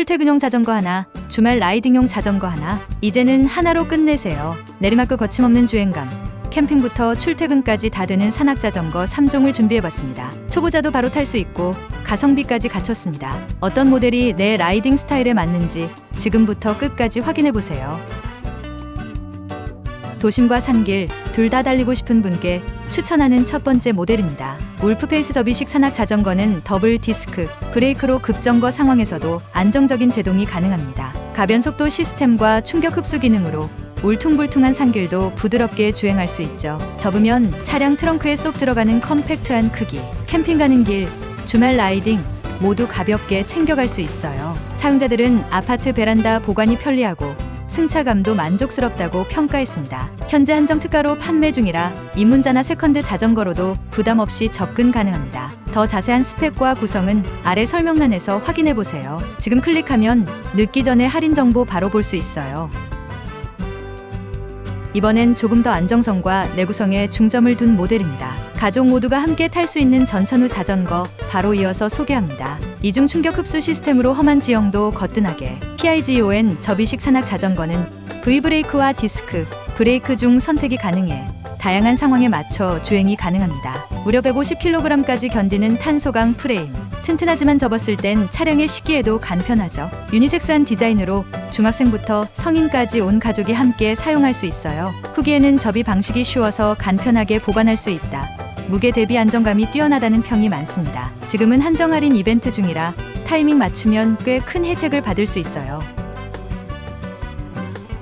출퇴근용 자전거 하나, 주말 라이딩용 자전거 하나. 이제는 하나로 끝내세요. 내리막고 거침없는 주행감. 캠핑부터 출퇴근까지 다 되는 산악 자전거 3종을 준비해봤습니다. 초보자도 바로 탈 수 있고 가성비까지 갖췄습니다. 어떤 모델이 내 라이딩 스타일에 맞는지 지금부터 끝까지 확인해보세요. 도심과 산길 둘 다 달리고 싶은 분께 추천하는 첫 번째 모델입니다. 울프페이스 접이식 산악 자전거는 더블 디스크 브레이크로 급정거 상황에서도 안정적인 제동이 가능합니다. 가변 속도 시스템과 충격 흡수 기능으로 울퉁불퉁한 산길도 부드럽게 주행할 수 있죠. 접으면 차량 트렁크에 쏙 들어가는 컴팩트한 크기. 캠핑 가는 길, 주말 라이딩 모두 가볍게 챙겨갈 수 있어요. 사용자들은 아파트 베란다 보관이 편리하고 승차감도 만족스럽다고 평가했습니다. 현재 한정 특가로 판매 중이라 입문자나 세컨드 자전거로도 부담 없이 접근 가능합니다. 더 자세한 스펙과 구성은 아래 설명란에서 확인해 보세요. 지금 클릭하면 늦기 전에 할인 정보 바로 볼 수 있어요. 이번엔 조금 더 안정성과 내구성에 중점을 둔 모델입니다. 가족 모두가 함께 탈 수 있는 전천후 자전거 바로 이어서 소개합니다. 이중 충격 흡수 시스템으로 험한 지형도 거뜬하게 PIGON 접이식 산악 자전거는 V 브레이크와 디스크, 브레이크 중 선택이 가능해 다양한 상황에 맞춰 주행이 가능합니다. 무려 150kg까지 견디는 탄소강 프레임. 튼튼하지만 접었을 땐 차량에 싣기에도 간편하죠. 유니섹스한 디자인으로 중학생부터 성인까지 온 가족이 함께 사용할 수 있어요. 후기에는 접이 방식이 쉬워서 간편하게 보관할 수 있다. 무게 대비 안정감이 뛰어나다는 평이 많습니다. 지금은 한정 할인 이벤트 중이라 타이밍 맞추면 꽤 큰 혜택을 받을 수 있어요.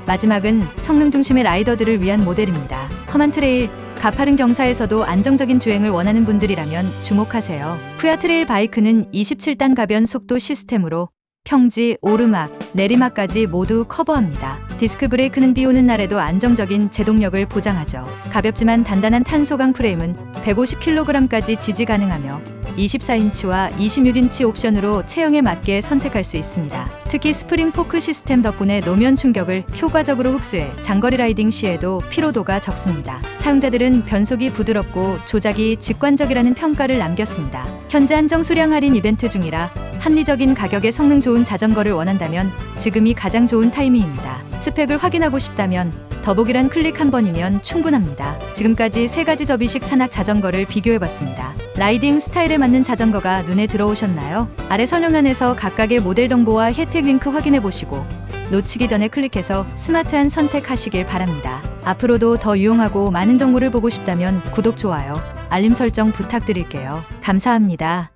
마지막은 성능 중심의 라이더들을 위한 모델입니다. 험한 트레일, 가파른 경사에서도 안정적인 주행을 원하는 분들이라면 주목하세요. 푸야 트레일 바이크는 27단 가변 속도 시스템으로 평지, 오르막, 내리막까지 모두 커버합니다. 디스크 브레이크는 비 오는 날에도 안정적인 제동력을 보장하죠. 가볍지만 단단한 탄소강 프레임은 150kg까지 지지 가능하며 24인치와 26인치 옵션으로 체형에 맞게 선택할 수 있습니다. 특히 스프링 포크 시스템 덕분에 노면 충격을 효과적으로 흡수해 장거리 라이딩 시에도 피로도가 적습니다. 사용자들은 변속이 부드럽고 조작이 직관적이라는 평가를 남겼습니다. 현재 한정 수량 할인 이벤트 중이라 합리적인 가격에 성능 좋은 자전거를 원한다면 지금이 가장 좋은 타이밍입니다. 스펙을 확인하고 싶다면 더보기란 클릭 한 번이면 충분합니다. 지금까지 세 가지 접이식 산악 자전거를 비교해봤습니다. 라이딩 스타일에 맞는 자전거가 눈에 들어오셨나요? 아래 설명란에서 각각의 모델 정보와 혜택 링크 확인해 보시고 놓치기 전에 클릭해서 스마트한 선택하시길 바랍니다. 앞으로도 더 유용하고 많은 정보를 보고 싶다면 구독, 좋아요, 알림 설정 부탁드릴게요. 감사합니다.